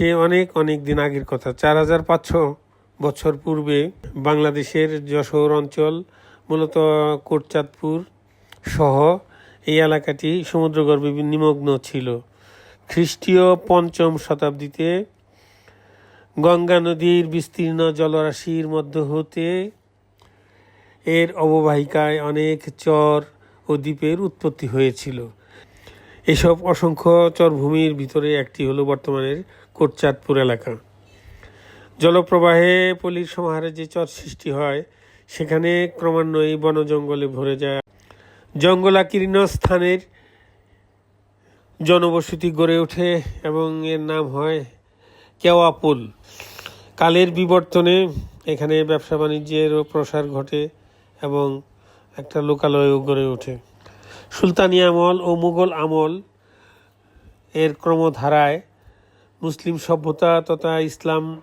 সে অনেক অনেক দিন আগের কথা। চার হাজার পাঁচশো বছর পূর্বে বাংলাদেশের যশোর অঞ্চল, মূলত কোটচাঁদপুর সহ এই এলাকাটি সমুদ্রগর্ভে নিমগ্ন ছিল। খ্রিস্টীয় পঞ্চম শতাব্দীতে গঙ্গা নদীর বিস্তীর্ণ জলরাশির মধ্য হতে এর অববাহিকায় অনেক চর ও দ্বীপের উৎপত্তি হয়েছিল। এসব অসংখ্য চরভূমির ভিতরে একটি হলো বর্তমানের কোটচাঁদপুর এলাকা। জলপ্রবাহে পলির সমাহারে যে চর সৃষ্টি হয়, সেখানে ক্রমান্বয়ে বন জঙ্গলে ভরে যায়। জঙ্গলাকীর্ণ স্থানের জনবসতি গড়ে ওঠে এবং এর নাম হয় কেওয়াপুল। কালের বিবর্তনে এখানে ব্যবসা বাণিজ্যেরও প্রসার ঘটে এবং একটা লোকালয়ও গড়ে ওঠে। সুলতানি আমল ও মুঘল আমল এর ক্রমধারায় মুসলিম সভ্যতা তথা ইসলাম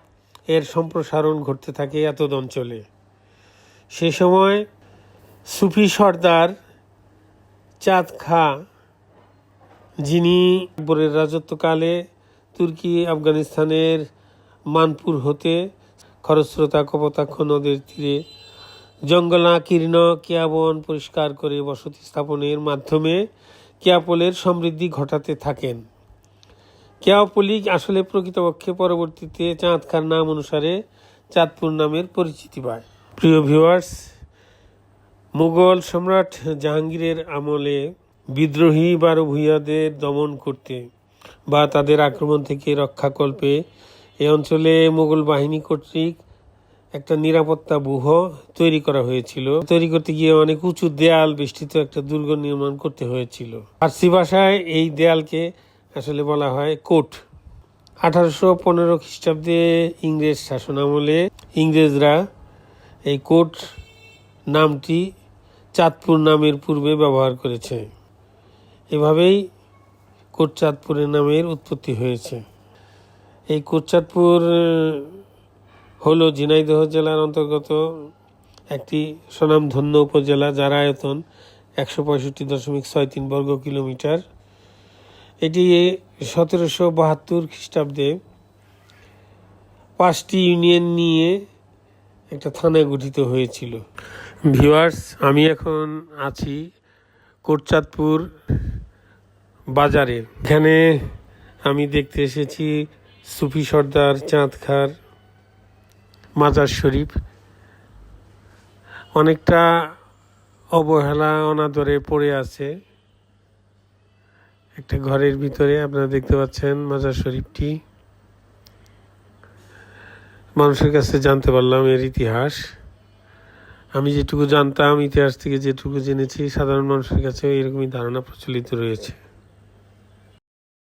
এর সম্প্রসারণ ঘটতে থাকে এতদ অঞ্চলে। সে সময় সুফি সর্দার চাঁদ খা, যিনি আকবরের রাজত্বকালে তুর্কি আফগানিস্তানের মানপুর হতে খরস্রোতা কপোতাক্ষ নদের তীরে জঙ্গলাকীর্ণ কেয়াবন পরিষ্কার করে বসতি স্থাপনের মাধ্যমে কেয়াপলের সমৃদ্ধি ঘটাতে থাকেন। কেয়াপলি আসলে প্রকৃতপক্ষে পরবর্তীতে চাঁদ খার নাম অনুসারে চাঁদপুর নামের পরিচিতি পায়। প্রিয় ভিউয়ার্স, মুঘল সম্রাট জাহাঙ্গীরের আমলে বিদ্রোহী বারো ভূঁইয়াদের দমন করতে বা তাদের আক্রমণ থেকে রক্ষাকল্পে এই অঞ্চলে মুঘল বাহিনী কর্তৃক একটা নিরাপত্তা ব্যূহ তৈরি করা হয়েছিল। তৈরি করতে গিয়ে অনেক উঁচু দেয়াল বেষ্টিত একটা দুর্গ নির্মাণ করতে হয়েছিল। ফার্সি ভাষায় এই দেয়ালকে আসলে বলা হয় কোট। আঠারোশো পনেরো খ্রিস্টাব্দে ইংরেজ শাসন আমলে ইংরেজরা এই কোট নামটি চাঁদপুর নামের পূর্বে ব্যবহার করেছে। এভাবেই কোটচাঁদপুরের নামের উৎপত্তি হয়েছে। এই কোটচাঁদপুর হলো ঝিনাইদহ জেলার অন্তর্গত একটি স্বনামধন্য উপজেলা যার আয়তন একশো পঁয়ষট্টি দশমিক ছয় তিন বর্গ কিলোমিটার। এটি সতেরোশো বাহাত্তর খ্রিস্টাব্দে পাঁচটি ইউনিয়ন নিয়ে একটা থানায় গঠিত হয়েছিল। ভিওয়ার্স আমি এখন আছি কোটচাঁদপুর বাজারে। এখানে আমি দেখতে এসেছি সুফি সর্দার চাঁদ খার মাজার শরীফ। অনেকটা অবহেলা অনাদরে পড়ে আছে। একটা ঘরের ভিতরে আপনারা দেখতে পাচ্ছেন মাজার শরীফটি। মানুষের কাছে জানতে পারলাম এর ইতিহাস। আমি যেটুকু জানতাম, ইতিহাস থেকে যেটুকু জেনেছি, সাধারণ মানুষের কাছে এরকমই ধারণা প্রচলিত রয়েছে।